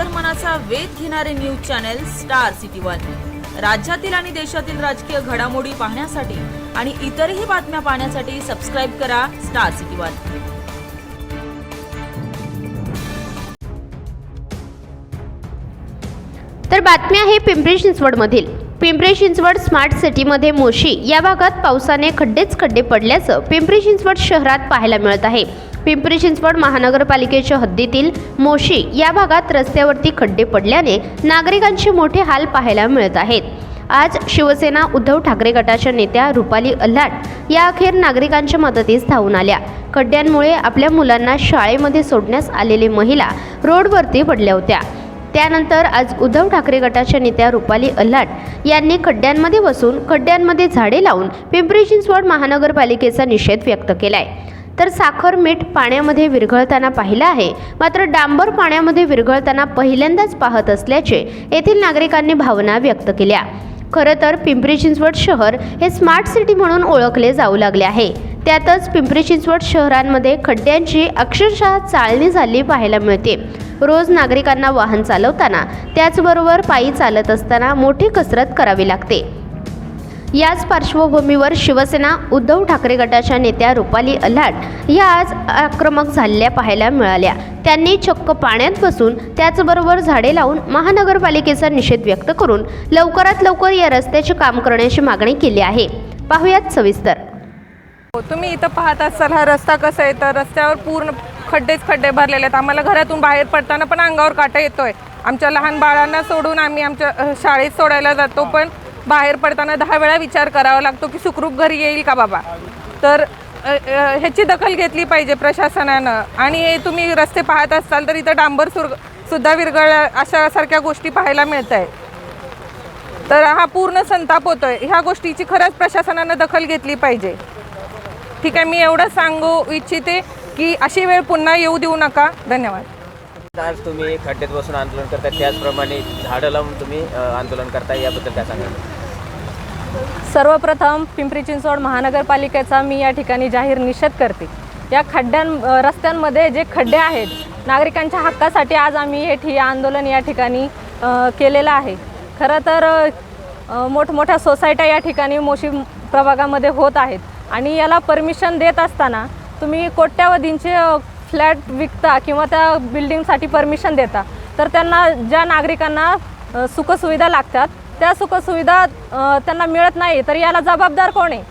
अंतर्मनाचा वेध घेणारे news channel star city one. राज्यातील आणि देशातील राजकीय घडामोडी पाहण्यासाठी आणि इतरही बातम्या पाहण्यासाठी सबस्क्राईब करा स्टार सिटी वन. तर बातमी आहे पिंपरी चिंचवडमधील. पिंपरी चिंचवड स्मार्ट सिटीमध्ये मोशी या भागात पावसाने खड्डेच खड्डे पडल्याचं पिंपरी चिंचवड शहरात पाहायला मिळत आहे. पिंपरी चिंचवड महानगरपालिकेच्या हद्दीतील मोशी या भागात रस्त्यावरती खड्डे पडल्याने नागरिकांचे मोठे हाल पाहायला मिळत आहेत. आज शिवसेना उद्धव ठाकरे गटाच्या नेत्या रुपाली अल्हाट या अखेर नागरिकांच्या मदतीस धावून आल्या. खड्ड्यांमुळे आपल्या मुलांना शाळेमध्ये सोडण्यास आलेले महिला रोडवरती पडल्या होत्या. त्यानंतर आज उद्धव ठाकरे गटाच्या नेत्या रुपाली अल्हाट यांनी खड्ड्यांमध्ये बसून खड्ड्यांमध्ये झाडे लावून पिंपरी चिंचवड महानगरपालिकेचा निषेध व्यक्त केला आहे तर साखर मीठ पाण्यामध्ये विरघळताना पाहिलं आहे. मात्र डांबर पाण्यामध्ये विरघळताना पहिल्यांदाच पाहत असल्याचे येथील नागरिकांनी भावना व्यक्त केल्या. खरं तर पिंपरी चिंचवड शहर हे स्मार्ट सिटी म्हणून ओळखले जाऊ लागले आहे. त्यातच पिंपरी चिंचवड शहरांमध्ये खड्ड्यांची अक्षरशः चालणी झाली पाहायला मिळते. रोज नागरिकांना वाहन चालवताना त्याचबरोबर पायी चालत असताना मोठी कसरत करावी लागते. याच पार्श्वभूमीवर शिवसेना उद्धव ठाकरे गटाच्या नेत्या रुपाली अल्हाट या आज आक्रमक झालेल्या पाहायला मिळाल्या. त्यांनी चक्क पाण्यात बसून त्याचबरोबर झाडे लावून महानगरपालिकेचा निषेध व्यक्त करून लवकरात लवकर या रस्त्याचे काम करण्याची मागणी केली आहे. पाहुयात सविस्तर. हो, तुम्ही इथं पाहत असाल हा रस्ता कसा आहे? तर रस्त्यावर पूर्ण खड्डेच खड्डे भरलेले आहेत. आम्हाला घरातून बाहेर पडताना पण अंगावर काटा येतोय. आमच्या लहान बाळांना सोडून आम्ही आमच्या शाळेत सोडायला जातो पण बाहेर पडताना दहा वेळा विचार करावा लागतो की सुखरूप घरी येईल का बाबा? तर ह्याची दखल घेतली पाहिजे प्रशासनानं. आणि हे तुम्ही रस्ते पाहत असाल तर इथं डांबर सुर सुद्धा विरघळ अशा सारख्या गोष्टी पाहायला मिळत आहे तर हा पूर्ण संताप होतोय. ह्या गोष्टीची खरंच प्रशासनानं दखल घेतली पाहिजे. ठीक आहे मी एवढं सांगू इच्छिते की अशी वेळ पुन्हा येऊ देऊ नका. धन्यवाद. आज तुम्ही खड्ड्यात बसून आंदोलन करताय त्याचप्रमाणे झाडं लावून तुम्ही आंदोलन करताय याबद्दल काय सांगाल? सर्वप्रथम पिंपरी चिंचवड महानगरपालिकेचा मी या ठिकाणी जाहीर निषेध करते. या खड्ड्यां रस्त्यांमध्ये जे खड्डे आहेत नागरिकांच्या हक्कासाठी आज आम्ही हे ठी आंदोलन या ठिकाणी केलेलं आहे. खरं तर मोठमोठ्या सोसायट्या या ठिकाणी मोशी प्रभागामध्ये होत आहेत. आणि याला परमिशन देत असताना तुम्ही कोट्यावधींचे फ्लॅट विकता किंवा त्या बिल्डिंगसाठी परमिशन देता तर त्यांना ज्या नागरिकांना सुखसुविधा लागतात त्या सुखसुविधा त्यांना मिळत नाही तर याला जबाबदार कोण आहे?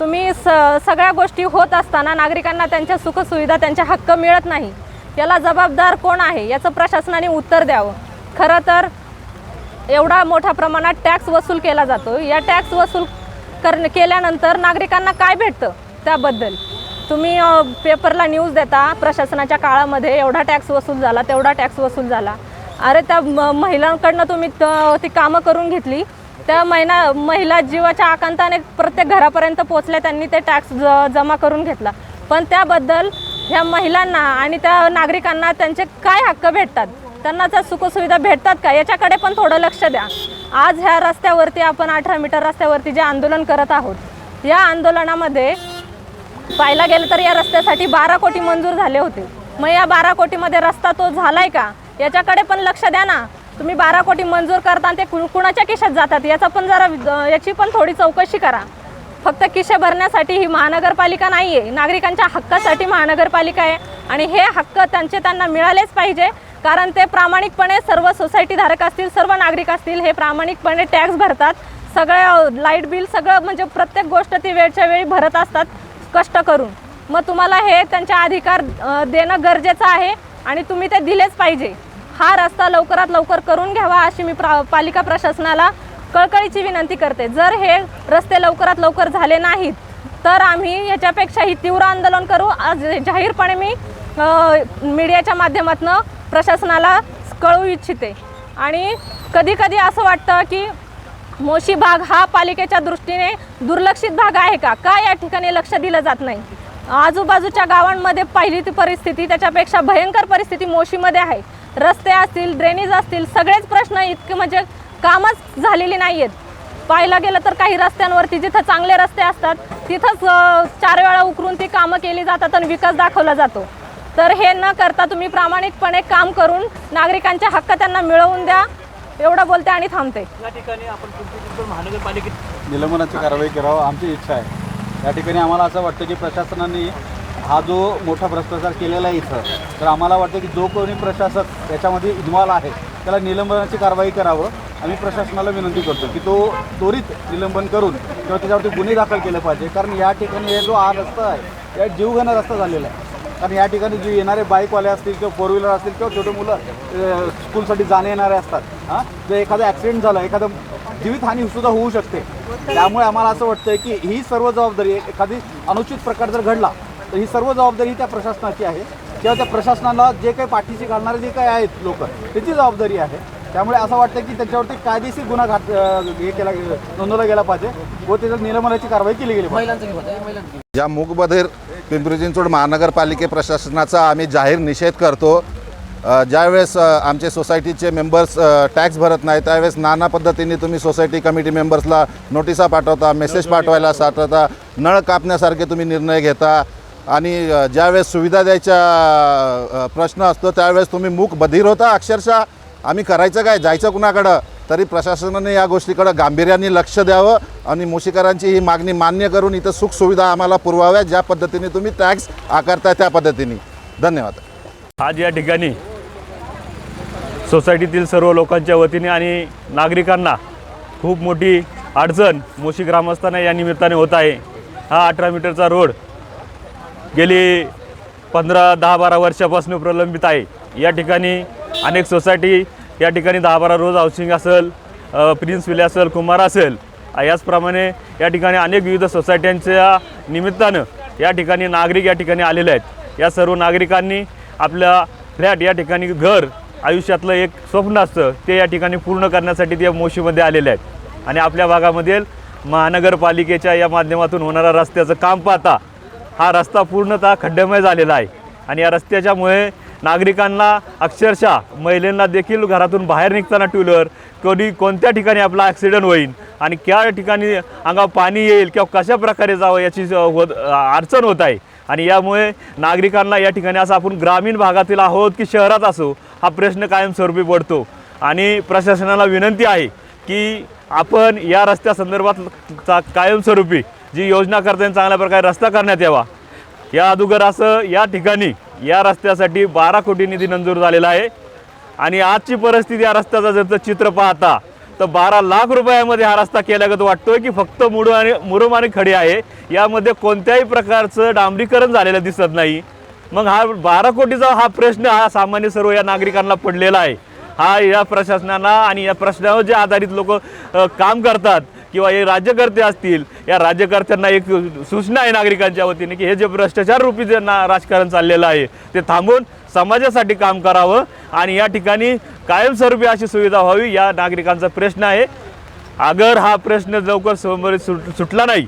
तुम्ही स सगळ्या गोष्टी होत असताना नागरिकांना त्यांच्या सुखसुविधा त्यांचे हक्क मिळत नाही याला जबाबदार कोण आहे? याचं प्रशासनाने उत्तर द्यावं. खरं तर एवढा मोठ्या प्रमाणात टॅक्स वसूल केला जातो. या टॅक्स वसूल कर केल्यानंतर नागरिकांना काय भेटतं? त्याबद्दल. तुम्ही पेपरला न्यूज देता प्रशासनाच्या काळामध्ये एवढा टॅक्स वसूल झाला तेवढा टॅक्स वसूल झाला. अरे त्या म- महिलांकडनं तुम्ही ती कामं करून घेतली. त्या महिना महिला जीवाच्या आकांताने प्रत्येक घरापर्यंत पोचल्या त्यांनी ते टॅक्स ज जमा करून घेतला. पण त्याबद्दल ह्या महिलांना आणि त्या नागरिकांना त्यांचे काय हक्क भेटतात? त्यांना त्या सुखसुविधा भेटतात का? याच्याकडे पण थोडं लक्ष द्या. आज ह्या रस्त्यावरती आपण अठरा मीटर रस्त्यावरती जे आंदोलन करत आहोत या आंदोलनामध्ये पाहायला गेलं तर या रस्त्यासाठी बारा कोटी मंजूर झाले होते. मग या बारा कोटीमध्ये रस्ता तो झालाय का? याच्याकडे पण लक्ष द्या ना. तुम्ही बारा कोटी मंजूर करता आणि ते कु- कुणाच्या खिशात जातात? याचा पण जरा याची पण थोडी चौकशी करा. फक्त किशे भरण्यासाठी ही महानगरपालिका नाही आहे नागरिकांच्या हक्कासाठी महानगरपालिका आहे आणि हे हक्क त्यांचे त्यांना मिळालेच पाहिजे. कारण ते प्रामाणिकपणे सर्व सोसायटीधारक असतील सर्व नागरिक असतील हे प्रामाणिकपणे टॅक्स भरतात. सगळं लाइट बिल सगळं म्हणजे प्रत्येक गोष्ट ती वेळच्या वेळी भरत असतात. कष्ट करून. मग तुम्हाला हे त्यांच्या अधिकार देणं गरजेचं आहे आणि तुम्ही ते दिलेच पाहिजे. हा रस्ता लवकरात लवकर करून घ्यावा अशी मी प्रा पालिका प्रशासनाला कळकळीची विनंती करते. जर हे रस्ते लवकरात लवकर झाले नाहीत तर आम्ही याच्यापेक्षाही तीव्र आंदोलन करू. आज जाहीरपणे मी मीडियाच्या माध्यमातून प्रशासनाला कळू इच्छिते. आणि कधी कधी असं वाटतं की मोशी भाग हा पालिकेच्या दृष्टीने दुर्लक्षित भाग आहे का? का या ठिकाणी लक्ष दिलं जात नाही? आजूबाजूच्या गावांमध्ये पाहिली ती परिस्थिती त्याच्यापेक्षा भयंकर परिस्थिती मोशीमध्ये आहे. रस्ते असतील ड्रेनेज असतील सगळेच प्रश्न इतके म्हणजे कामच झालेली नाही आहेत पाहायला गेलं तर काही रस्त्यांवरती जिथं चांगले रस्ते असतात तिथंच चार वेळा उकरून ती कामं केली जातात आणि विकास दाखवला जातो. तर हे न करता तुम्ही प्रामाणिकपणे काम करून नागरिकांचे हक्क त्यांना मिळवून द्या. एवढं बोलते आणि थांबते. या ठिकाणी आपण पिंपरी चिंचवड महानगरपालिकेत निलंबनाची कारवाई करावं आमची इच्छा आहे. या ठिकाणी आम्हाला असं वाटतं की प्रशासनाने हा जो मोठा भ्रष्टाचार केलेला आहे इथं तर आम्हाला वाटतं की जो कोणी प्रशासक याच्यामध्ये इन्व्हॉल्व आहे त्याला निलंबनाची कारवाई करावं. आम्ही प्रशासनाला विनंती करतो की तो त्वरित निलंबन करून किंवा त्याच्यावरती गुन्हे दाखल केले पाहिजे. कारण या ठिकाणी हे जो हा रस्ता आहे या जीवघेणा रस्ता झालेला आहे. कारण या ठिकाणी जे येणारे बाईकवाले असतील किंवा फोर व्हीलर असतील किंवा छोटे मुलं स्कूलसाठी जाणे येणारे असतात हां? जर एखादा ॲक्सिडेंट झाला एखादं जीवितहानी सुद्धा होऊ शकते. त्यामुळे आम्हाला असं वाटतं की ही सर्व जबाबदारी एखादी अनुचित प्रकार जर घडला तर ही सर्व जबाबदारी त्या प्रशासनाची आहे. किंवा त्या प्रशासनाला जे काही पाठीशी घालणारे जे काही आहेत लोक त्याची जबाबदारी आहे. त्यामुळे असं वाटतं की त्याच्यावरती कायदेशीर गुन्हा घात हे केला नोंदवला गेला पाहिजे व त्याच्यात निलंबनाची कारवाई केली गेली पाहिजे. या मूकबधीर पिंपरी चिंचवड महानगरपालिके प्रशासनाचा आम्ही जाहीर निषेध करतो. ज्यावेळेस आमचे सोसायटीचे मेंबर्स टॅक्स भरत नाही त्यावेळेस नाना पद्धतीने तुम्ही सोसायटी कमिटी मेंबर्सला नोटिसा पाठवता मेसेज पाठवायला साठवता नळ कापण्यासारखे तुम्ही निर्णय घेता. आणि ज्यावेळेस सुविधा द्यायचा प्रश्न असतो त्यावेळेस तुम्ही मूक बधीर होता अक्षरशः. आम्ही करायचं काय? जायचं कुणाकडं? तरी प्रशासनाने या गोष्टीकडं गांभीर्याने लक्ष द्यावं आणि मुशीकरांची ही मागणी मान्य करून इथं सुखसुविधा आम्हाला पुरवाव्या ज्या पद्धतीने तुम्ही टॅक्स आकारताय त्या पद्धतीने. धन्यवाद. आज या ठिकाणी सोसायटीतील सर्व लोकांच्या वतीने आणि नागरिकांना खूप मोठी अडचण मोशी ग्रामस्थांना या निमित्ताने होत आहे. हा अठरा मीटरचा रोड गेली पंधरा दहा बारा वर्षापासून प्रलंबित आहे. या ठिकाणी अनेक सोसायटी या ठिकाणी दहा बारा रोज हाऊसिंग असेल प्रिन्स विले असेल कुमार असेल याचप्रमाणे या ठिकाणी अनेक विविध सोसायट्यांच्या निमित्तानं या ठिकाणी नागरिक या ठिकाणी आलेले आहेत. या सर्व नागरिकांनी आपल्या फ्लॅट या ठिकाणी घर आयुष्यातलं एक स्वप्न असतं ते या ठिकाणी पूर्ण करण्यासाठी ते मोशीमध्ये आलेले आहेत. आणि आपल्या भागामधील महानगरपालिकेच्या या माध्यमातून होणाऱ्या रस्त्याचं काम पाहता हा रस्ता पूर्णतः खड्डेमय झालेला आहे. आणि या रस्त्याच्यामुळे नागरिकांना अक्षरशः महिलांना देखील घरातून बाहेर निघताना टू व्हीलर कधी कोणत्या ठिकाणी आपला ॲक्सिडेंट होईल आणि क्या ठिकाणी अंगावर पाणी येईल किंवा कशा प्रकारे जावं याची होत अडचण होत आहे. आणि यामुळे नागरिकांना या ठिकाणी असं आपण ग्रामीण भागातील आहोत की शहरात असो हा प्रश्न कायमस्वरूपी पडतो. आणि प्रशासनाला विनंती आहे की आपण या रस्त्यासंदर्भात चा- कायमस्वरूपी जी योजना करताना चांगल्या प्रकारे रस्ता करण्यात यावा. या अगोदर असं या ठिकाणी या रस्त्यासाठी बारा कोटी निधी मंजूर झालेला आहे. आणि आजची परिस्थिती या रस्त्याचा जर चित्र पाहता तर बारा लाख रुपयामध्ये हा रस्ता केल्यागत वाटतोय की फक्त मुड आणि मुरुम आणि खडी आहे. यामध्ये कोणत्याही प्रकारचं डांबरीकरण झालेलं दिसत नाही. मग हा बारा कोटीचा हा प्रश्न हा सामान्य सर्व या नागरिकांना पडलेला आहे. हा या प्रशासनाला आणि या प्रश्नावर जे आधारित लोक काम करतात किंवा हे राज्यकर्ते असतील या राज्यकर्त्यांना एक सूचना आहे नागरिकांच्या वतीने की हे जे भ्रष्टाचार रूपी जे ना राजकारण चाललेलं आहे ते थांबून समाजासाठी काम करावं आणि या ठिकाणी कायमस्वरूपी अशी सुविधा व्हावी या नागरिकांचा प्रश्न आहे. अगर हा प्रश्न लवकर समोर सुट सुटला नाही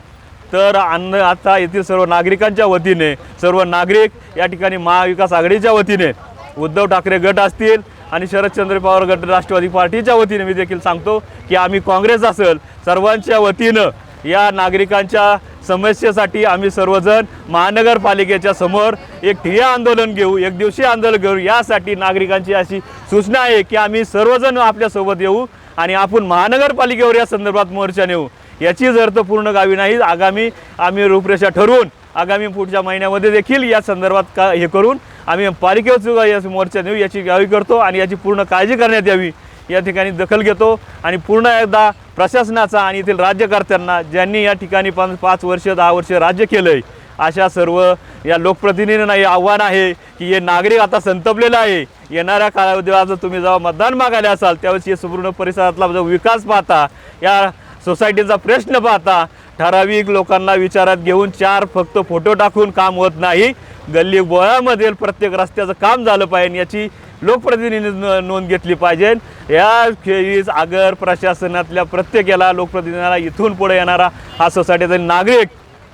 तर अन्न आता येथील सर्व नागरिकांच्या वतीने सर्व नागरिक या ठिकाणी महाविकास आघाडीच्या वतीने उद्धव ठाकरे गट असतील आणि शरदचंद्र पवार गट राष्ट्रवादी पार्टीच्या वतीने मी देखील सांगतो की आम्ही काँग्रेस असेल सर्वांच्या वतीनं या नागरिकांच्या समस्येसाठी आम्ही सर्वजण महानगरपालिकेच्या समोर एक ठिय्या आंदोलन घेऊ एक दिवशी आंदोलन घेऊ. यासाठी नागरिकांची अशी सूचना आहे की आम्ही सर्वजण आपल्यासोबत येऊ आणि आपण महानगरपालिकेवर या संदर्भात मोर्चा नेऊ. याची जर तर पूर्ण गावी नाही आगामी आम्ही रूपरेषा ठरवून आगामी पुढच्या महिन्यामध्ये देखील या संदर्भात का हे करून आम्ही पालिकेवर सुद्धा या मोर्चा नेऊ याची गावी करतो आणि याची पूर्ण काळजी करण्यात यावी. या ठिकाणी दखल घेतो आणि पूर्ण एकदा प्रशासनाचा आणि येथील राज्यकर्त्यांना ज्यांनी या ठिकाणी पण पाच वर्ष दहा वर्ष राज्य केलं आहे अशा सर्व या लोकप्रतिनिधींना हे आव्हान आहे की हे नागरिक आता संतपलेलं आहे. येणाऱ्या कालावधीला जर तुम्ही जेव्हा मतदान मागायला असाल त्यावेळेस हे संपूर्ण परिसरातला जो विकास पाहता या सोसायटीचा प्रश्न पाहता ठराविक लोकांना विचारात घेऊन चार फक्त फोटो टाकून काम होत नाही. गल्ली बोळामधील प्रत्येक रस्त्याचं काम झालं पाहिजे याची लोकप्रतिनिधी नोंद घेतली पाहिजे. या खेळीस आगर प्रशासनातल्या प्रत्येकाला लोकप्रतिनिधीला इथून पुढे येणारा हा सोसायटीचा नागरिक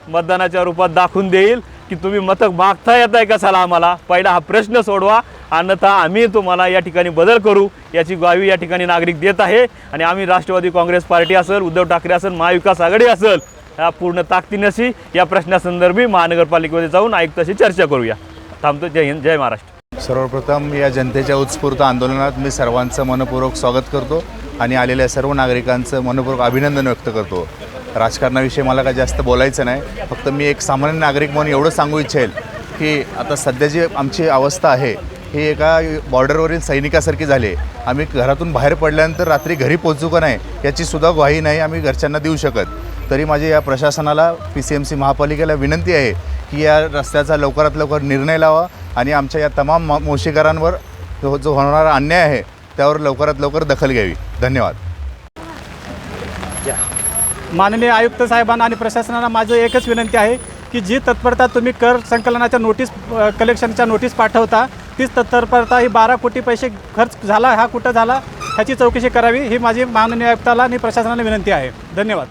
मतदानाच्या रूपात दाखवून देईल. की तुम्ही मतक मागता येत आहे कसाला आम्हाला? पहिला हा प्रश्न सोडवा. अन्यथा आम्ही तुम्हाला या ठिकाणी बदल करू. याची ग्वाही या ठिकाणी नागरिक देत आहे. आणि आम्ही राष्ट्रवादी काँग्रेस पार्टी असेल उद्धव ठाकरे असेल महाविकास आघाडी असेल या पूर्ण ताकदीनशी या प्रश्नासंदर्भी महानगरपालिकेमध्ये जाऊन आयुक्ताशी चर्चा करूया. थांबतो. जय हिंद जय महाराष्ट्र. सर्वप्रथम या जनतेच्या उत्स्फूर्त आंदोलनात मी सर्वांचं मनपूर्वक स्वागत करतो आणि आलेल्या सर्व नागरिकांचं मनपूर्वक अभिनंदन व्यक्त करतो. राजकारणाविषयी मला काय जास्त बोलायचं नाही. फक्त मी एक सामान्य नागरिक म्हणून एवढं सांगू इच्छेल की आता सध्या जी आमची अवस्था आहे ही एका बॉर्डरवरील सैनिकासारखी झाली आहे. आम्ही घरातून बाहेर पडल्यानंतर रात्री घरी पोहोचू का नाही याचीसुद्धा ग्वाही नाही आम्ही घरच्यांना देऊ शकत. तरी माझी या प्रशासनाला पी सी एम सी महापालिकेला विनंती आहे की या रस्त्याचा लवकरात लवकर निर्णय लावा आणि आमच्या या तमाम मोशीकरांवर जो जो होणारा अन्याय आहे त्यावर लवकरात लवकर दखल घ्यावी. धन्यवाद. माननीय आयुक्त साहेबांना आणि प्रशासनाला माझं एकच विनंती आहे की जी तत्परता तुम्ही कर संकलनाच्या नोटीस कलेक्शनच्या नोटीस पाठवता तीच तत्परता ही बारा कोटी पैसे खर्च झाला हा कुठं झाला ह्याची चौकशी करावी ही माझी माननीय आयुक्ताला आणि प्रशासनाला विनंती आहे. धन्यवाद.